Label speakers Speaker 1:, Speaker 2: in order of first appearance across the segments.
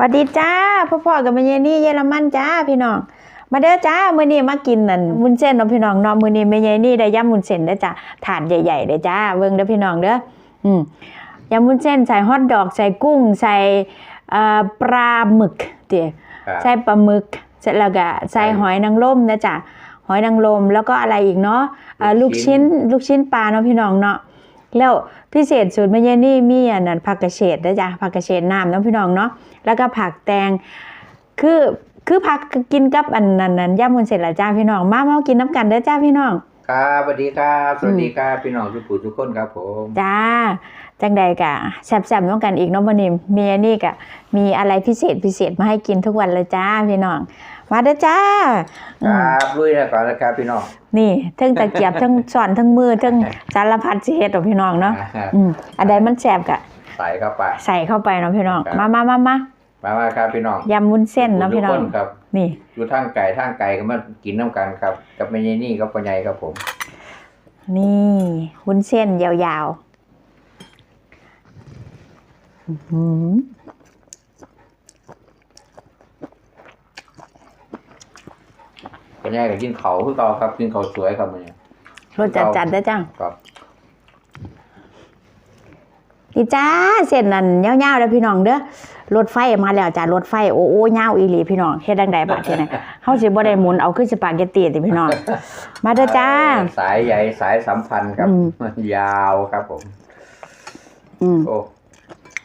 Speaker 1: วัสดีจ้าพ่อพ่อกับแม่เยนี่เยอรมันจ้าพี่น้อง มาเด้อจ้ามื้อนี้มากินนั่นวุ้นเส้นเนาะพี่น้องเนาะมื้อนี้แม่เยนี่ได้ยำวุ้นเส้นเด้อจ้าถาดใหญ่ๆเด้อจ้าเบิ่งเด้อพี่น้องเด้ออืมยำวุ้นเส้นใส่ฮอทดอกใส่กุ้งใส่เอ่อปลาหมึกเดี๋ยว
Speaker 2: ครับ
Speaker 1: ใส่ปลาหมึกเสร็จแล้วก็ใส่หอยนางรมนะจ๊ะหอยนางรมแล้วก็อะไรอีกเนาะอ่า
Speaker 2: ลู
Speaker 1: ลูก
Speaker 2: กชิ้
Speaker 1: ชิ้น
Speaker 2: น
Speaker 1: ลูกชิ้นปลาเนาะพี่น้องเนาะ แล้วพิเศษสุดแม่เยนี่มีอันนั้นผักกระเฉดนะจ๊ะผักกระเฉดน้ำเนาะพี่น้องเนาะแล้วก็ผักแตงคือคือผักกินกับอันนั้นนั้นย่ำมุนเสร็จแล้วจ้าพี่น้องมามากินน้ำกันเด้อจ้าพี่น้อง
Speaker 2: ครับสวัสดีครับสวัสดีครับพี่น้องทุกผู้ทุกคนครับผม
Speaker 1: จ้า จังใดกะแซ่บๆน้องกันอีกเน้องบนิมเมียนี่กะมีอะไรพิเศษพิเศษมาให้กินทุกวันเลยจ้าพี่น้องมาเด้อจ้า
Speaker 2: ค
Speaker 1: อืม
Speaker 2: รับลุยนะก่อนนะครับพี่น้อง
Speaker 1: นี่ทั้งตะเกียบทั้งสอนทั้งมือทั้งสารพัดสิเฮ็ดของพี่น้องเนาะ
Speaker 2: อ่า
Speaker 1: อืมอันใดมันแซ่บกะ
Speaker 2: ใส่เข้าไป
Speaker 1: ใส่เข้าไปเนาะพี่น้อง
Speaker 2: ครับ
Speaker 1: มามามามา
Speaker 2: มามาครับพี่น้อง
Speaker 1: ยำวุ้นเส้นเนาะพี่น้อง
Speaker 2: ทุกคครับ
Speaker 1: นี่
Speaker 2: อยู่ทางไก่ทางไก่ก็มากินน้ำกันครับ กับแม่ยนี่กับพ่อใหญ่ครับผม
Speaker 1: นี่วุ้นเส้นยาวๆ อื้อหือ
Speaker 2: พ่อใหญ่ก็กินเขาคือเก่าครับ กินเขาวสวยครับมัน
Speaker 1: รสจัดจัดๆเด้อจ้า
Speaker 2: ครับ
Speaker 1: นี่จ้าเส้นนั่นยาวๆเด้อพี่น้องเด้อรถไฟมาแล้วจ้ารถไฟโอ้โอ้ยาวอีหลีพี่น้องเฮ็ดจังไดบัดทีนี้เฮาสิบ่ได้หมุนเอาคือสปาเกตตีติพี่น้องมาเด้อจ้า
Speaker 2: สายใยสายสัมพันธ์ครับ
Speaker 1: อืม
Speaker 2: ยาวครับผม
Speaker 1: อืม
Speaker 2: โอ้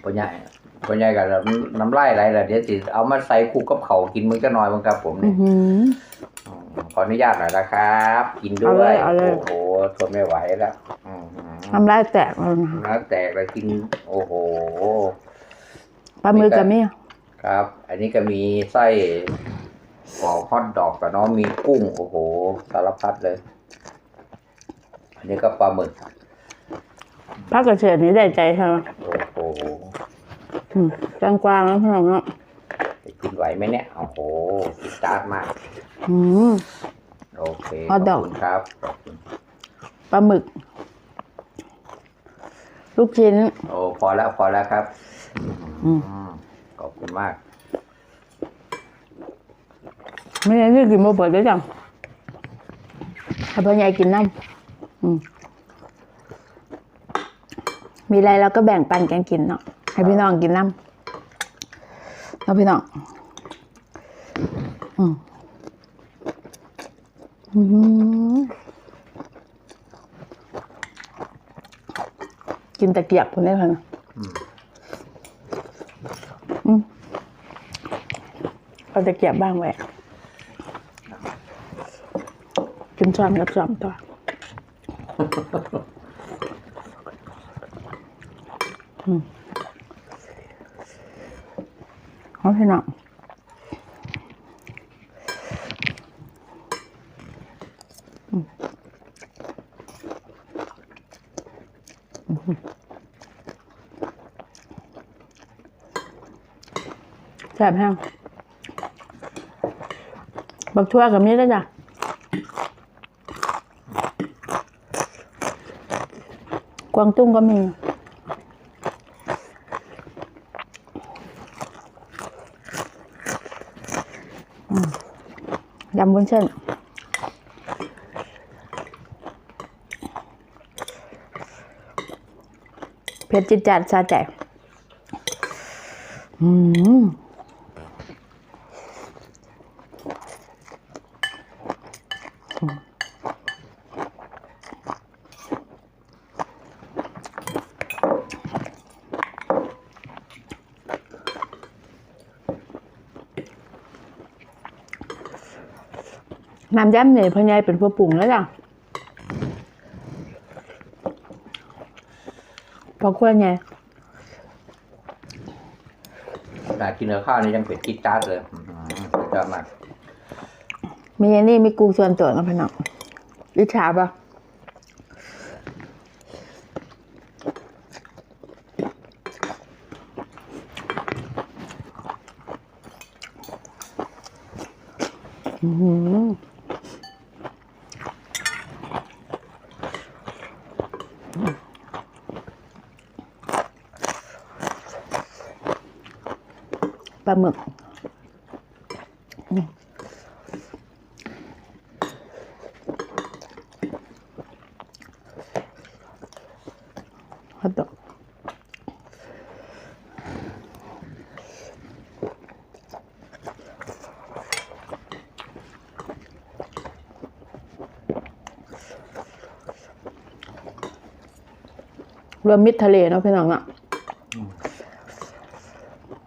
Speaker 2: พ่อใหญ่พ่อใหญ่กับน้ำลายไหลละเดี๋ยวสิเอามาใส่คู่กับเขาวกินมันก็น้อยมั้งครับผม
Speaker 1: อื้
Speaker 2: นี่
Speaker 1: อหือ
Speaker 2: อืมขออนุญาตหน่อยนะครับ กินด้
Speaker 1: เอา
Speaker 2: ว
Speaker 1: เลยยเอาเลย
Speaker 2: โอ้โหทนไม่ไหวแล้วอืม
Speaker 1: น้ำลายแตกแล้วนะ
Speaker 2: น้ำแตกเลยกิน โอ้โห
Speaker 1: ปลาหมึกก็มี
Speaker 2: ครับ อันนี้ก็มีไส้ปอกฮอทดอกกับน้องมีกุ้ง โอ้โห สารพัดเลย อันนี้ก็ปลาหมึก
Speaker 1: ผักกระเฉดนี่ได้ใจใช่ไหม
Speaker 2: โอ้โห
Speaker 1: อืมกลางๆแล้วพี่น้องเนาะ
Speaker 2: จะกินไหวไหมเนี่ย โอ้โหกินจาดมาก
Speaker 1: อืม
Speaker 2: โอเค
Speaker 1: ฮอทดอก
Speaker 2: ขบคุณครับ ขอบคุณ
Speaker 1: ปลาหมึก ลูกชิ้น
Speaker 2: โอ้พอแล้วพอแล้วครับ
Speaker 1: อืม
Speaker 2: อืมขอบคุณมาก
Speaker 1: ไม่ได้นี่กินบ่เปิดด้วยจังให้พ่อใหญ่กินน้ำอืมมีอะไรเราก็แบ่งปันกันกินเนาะ ให้พี่น้องกินน้ำเอาพี่น้องอืมอื้อหือกินตะเกียบคนได้ค่ะนะ
Speaker 2: อืม
Speaker 1: อืมเอาตะเกียบบ้างไว้กินช้อนกับช้อนต่ออืม เอาพี่น้องอืมอืมแซ่บแห้งบักทั่วกับนี้ได้จ้ะกวางตุ้งก็มี ยำวุ้นเส้นเผ็ดจิตจัดซาใจ อืม น้ำย้ำเนี่ยพ่อใหญ่เป็นผู้ปรุงแล้วจ้ะพอควรไง
Speaker 2: ขนาดกินกับข้าวนี่ยังเผ็ดจี๊ดจ๊าดเลยอื้อหือสุดยอดมาก
Speaker 1: มีอันนี่มีกูส่วนตัวนะพี่น้องอิจฉาปะ ปลาหมึกฮอตดอกรวมมิตรทะเลเนาะพี่น้องเนาะอือหือ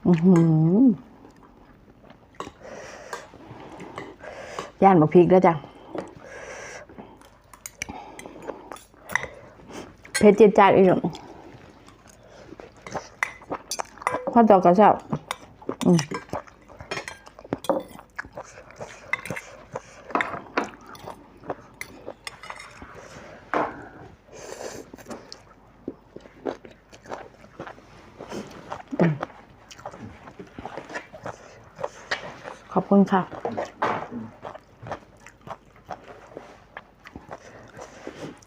Speaker 1: ย่านบักพริกแล้วจ้ะเผ็ดจีดจาดอีกหนึ่งข้าวตอกกระเช้าอืม คุณค่ะ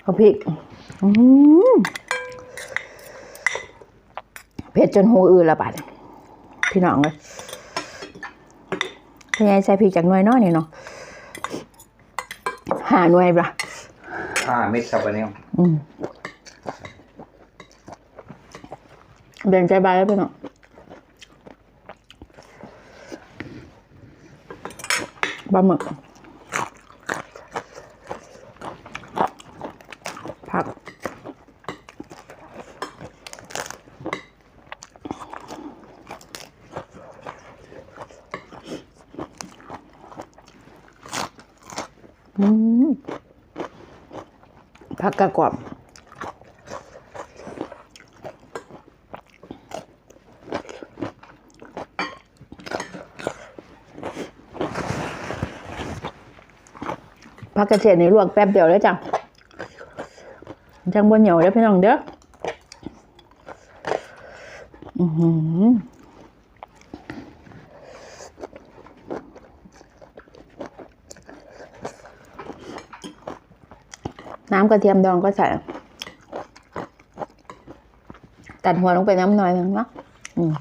Speaker 1: เอาพริกอื้อหือเผ็ดจนหูอือละบาดพี่น้องเลยเป็นไงใส่พริกจากหน่วยน้อยนี่เนาะหาหน่วยปะ
Speaker 2: ห้าเม็ดครับวันนี้
Speaker 1: อืมเดินใจบายแล้วพี่น้อง ปลาหมึก ผักอืมผักกระกรอบ ผักกระเฉดนี่ลวกแป๊บเดียวแล้วจ้ะจังบนเหนียวแล้วพี่น้องเด้ออือหือน้ำกระเทียมดองก็ใส่ ตัดหัวลงไปน้ำหน่อยหนึงเนาะอืม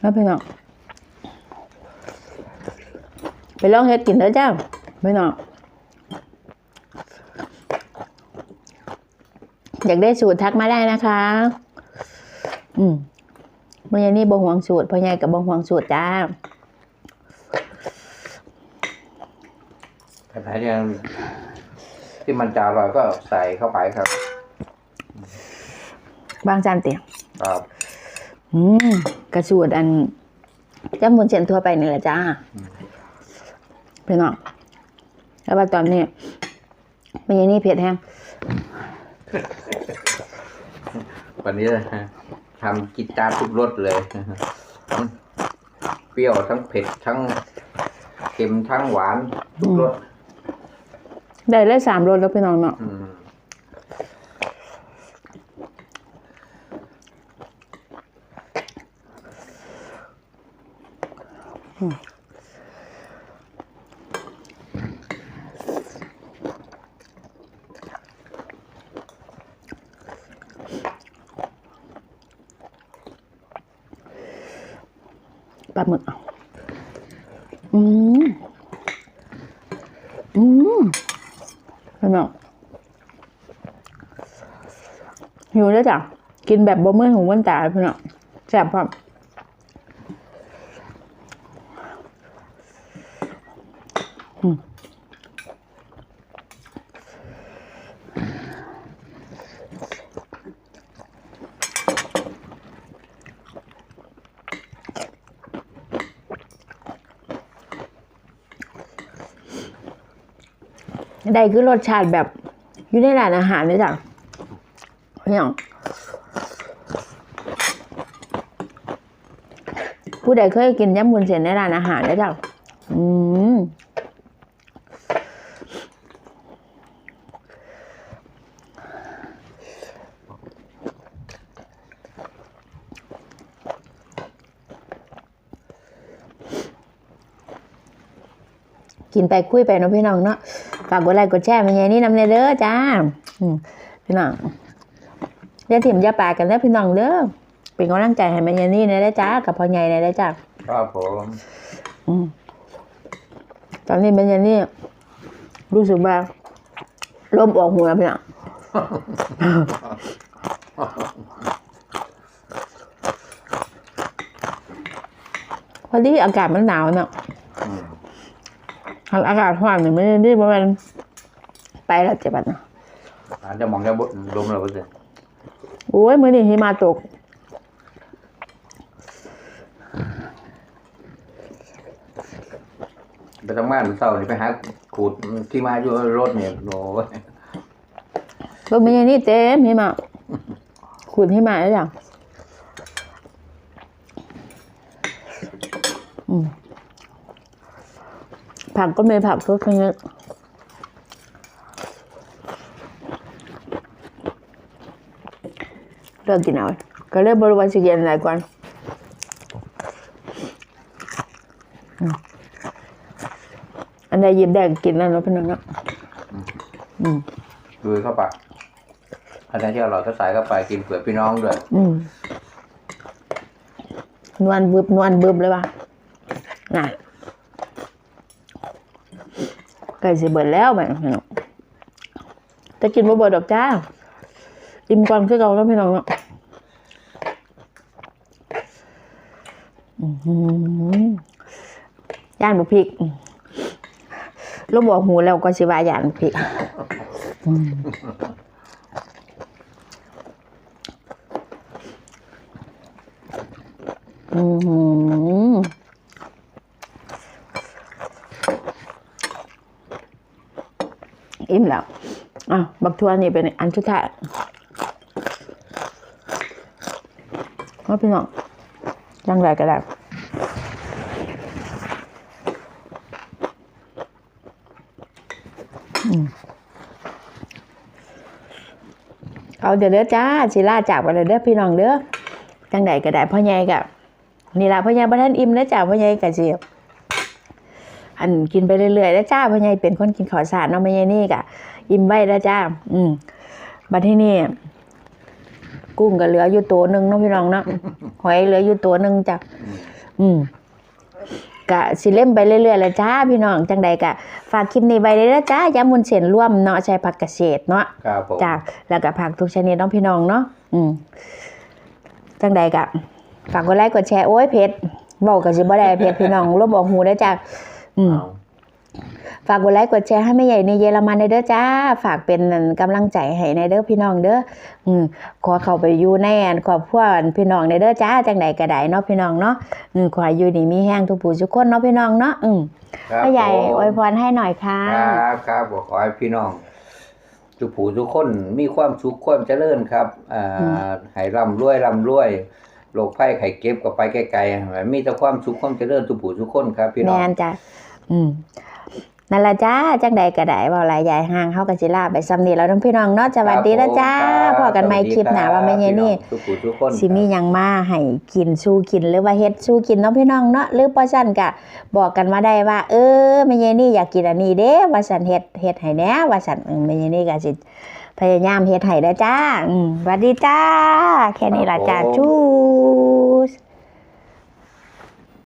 Speaker 1: แล้วพี่น้องไปลองเฮ็ดกินเด้อจ้าพี่น้อง อยากได้สูตรทักมาได้นะคะ อืมพ่อใหญ่นี่บ่ห่วงสูตรพ่อใหญ่กับบ่ห่วงสูตรจ้า
Speaker 2: แต่ไหนเนี่ยที่มันจะอร่อยก็ใส่เข้าไปครับ
Speaker 1: บางจานเตียง
Speaker 2: ครับ
Speaker 1: อืมกระสูตรอันจ้ำบนเส้นทั่วไปนี่แหละจ้าพี่น้องแล้วว่าตอนนี้พ่อใหญ่นี่เผ็ดแห้ง
Speaker 2: วันนี้นะฮะทำกิจจาทุกรสเลยนะฮะทั้งเปรี้ยวทั้งเผ็ดทั้งเค็มทั้งหวานทุกรส
Speaker 1: ได้เลยสามรสแล้วพี่น้องเนาะ
Speaker 2: อืมา
Speaker 1: หมึกอะอืมอืมพี่น้องหิวแล้วจ้ะ กินแบบบะเมื่อยหูวันตาพี่น้อนแซ่บคร้อ ได้คือรสชาติแบบอยู่ในร้านอาหารเลยจ้ะพี่น้องผู้ใดเคยกินยำบุญเส้นในร้านอาหารได้จ้ะอืมกินไปคุยไปเนาะพี่น้องเนาะ ฝากกดไลค์กดแชร์มาไงนี่นำเนเด้อจ้าอืมพี่น้องอย่าถิ่มอย่าปากกันเด้อพี่น้องเด้อไปเป็นกำลังใจให้แม่ยายนี่ในได้อจ้ากับพ่อใหญ่ในได้อจ้า
Speaker 2: ครับผม
Speaker 1: อืมตอนนี้แม่ยายนี่รู้สึกว่าลมออกหูแล้วพี่น้องพอดีอากาศมันหนาวเนาะ
Speaker 2: อืม
Speaker 1: อากาศร้อนนี่ไม่ได้ดีเพราะมันไปแล้วเจ็บอะเนาะ
Speaker 2: อาจจะมองจะบดลมเราไปสิ
Speaker 1: โอ้ยมื้อนี้หิมะตก
Speaker 2: ไปทำงานเศร้านี่ไปหาขูดที่มาอยู่รถเนี่ยโอ้ย
Speaker 1: รถไม่ใช่นี่เต็มหิมะขุนหิมะแล้วจ้ะอืม ผักก็มีผักทุกชนิดเลิกกินเอาก็เลยบริวารสิเย็นหลายกว่าอืมอันใดหยิบได้ก็กินแล้วเนาะพี่น้องเนาะอืม
Speaker 2: ดูเข้าไปอันนั้นที่อร่อยก็ใส่เข้าไปกินเผื่อพี่น้องด้วย
Speaker 1: อืมนวลบึบนวลบึบเลยว่ะน่ะ ไก่สิเบิดแล้วแบบพี่น้องแต่กินบ่เบิดดอกจ้าอิ่มก่อนคือเก่าแล้วพี่น้องเนาะย่างบุพริกลูกบอกหูแล้วก็สิว่าย่านบุพริกอืม อิ่มแล้วอะบักทัวนี่เป็นอันสุดท้ายว่าพี่น้องยังไรก็ได้อืมเอาเดี๋ยวเด้อจ้าสิลาจากไปเลยเด้อพี่น้องเด้อจังใดก็ได้พ่อใหญ่กับนี่ละพ่อใหญ่บ่ทันอิ่มแล้วจ้าพ่อใหญ่ก็สิ อันกินไปเรื่อยๆแล้วจ้าพ่อใหญ่เป็นคนกินข้าวสารเนาะแม่ใหญ่นี่ก็อิ่มไว้แล้วจ้า อืมบัดที่นี่กุ้งก็เหลืออยู่ตัวหนึ่งเน้องพี่น้องเนาะหอยเหลืออยู่ตัวหนึ่งจ้ะอืมกะสิเล่มไปเรื่อยๆแล้วจ้าพี่น้องจังใดกะ ฝากคลิปนี้ไว้เลยนะจ้ายำมุนเส้นร่วมเนาะใช้ผักเกษตรเนาะ
Speaker 2: ครับผม
Speaker 1: จ้าแล้วก็ผักทุกชนิดเน้องพี่น้องเนาะอืมจังใดกะฝากกดไลค์กดแชร์โอ้ยเพจบอกกับสิบ่ได้เพจพี่น้องรบบอกหูได้อจ้า อืม
Speaker 2: เอา
Speaker 1: ฝากกดไลค์กดแชร์ให้แม่ใหญ่ในเยอรมันในเด้อจ้า ฝากเป็นกำลังใจให้ในเด้อพี่น้องเด้ออืมขอเข้าไปอยู่ในอันครอบครัวอันพี่น้องในเด้อจ้าจังใดก็ได้เนาะพี่น้องเนาะอืมขอให้อยู่ดีมีแห้งทุกผู้ทุกคนเนาะพี่น้องเนาะอืม
Speaker 2: ครับ
Speaker 1: แม่ใหญ่
Speaker 2: ผม
Speaker 1: อวยพรให้หน่อยค่ะ
Speaker 2: ครับครับขอให้พี่น้องทุกผู้ทุกคนมีความสุขความเจริญครับอ่า
Speaker 1: อืม
Speaker 2: ให้ร่ำรวยร่ำรวย โรคภัยไข้เก็บก็ไปไกลๆมีแต่ความสุขความเจริญทุกผู้ทุกคนครับ พี่น้
Speaker 1: แม
Speaker 2: อง
Speaker 1: นจ้ะอืมนั่นละจ้าจังใดก็ได้เว้าหลายใหญ่ห่างเฮาก็สิลาไปซ้ำนี้แล้วเน้องพี่น้องเนาะสวัสดีนะจ้า
Speaker 2: ครับ
Speaker 1: พอกันใหม่คลิปหน้าว่าแม่ใหญ่นี่
Speaker 2: ทุกผู้ทุกคน
Speaker 1: สิมีหยังมาให้กินสู้กินหรือว่าเฮ็ดสู้กินเนาะพี่น้องเนาะหรือบ่ซั่นก็บอกกันมาได้ว่า เออแม่ยายนี่อยากกินอันนี้เด้ว่าซั่นเฮ็ดเฮ็ดให้แหน่ว่าซั่นเออแม่ยายนี่ก็สิ พยายามเฮ็ดให้เด้อจ้าอืมสวัสดีจ้า แค่นี้ล่ะจ้าชู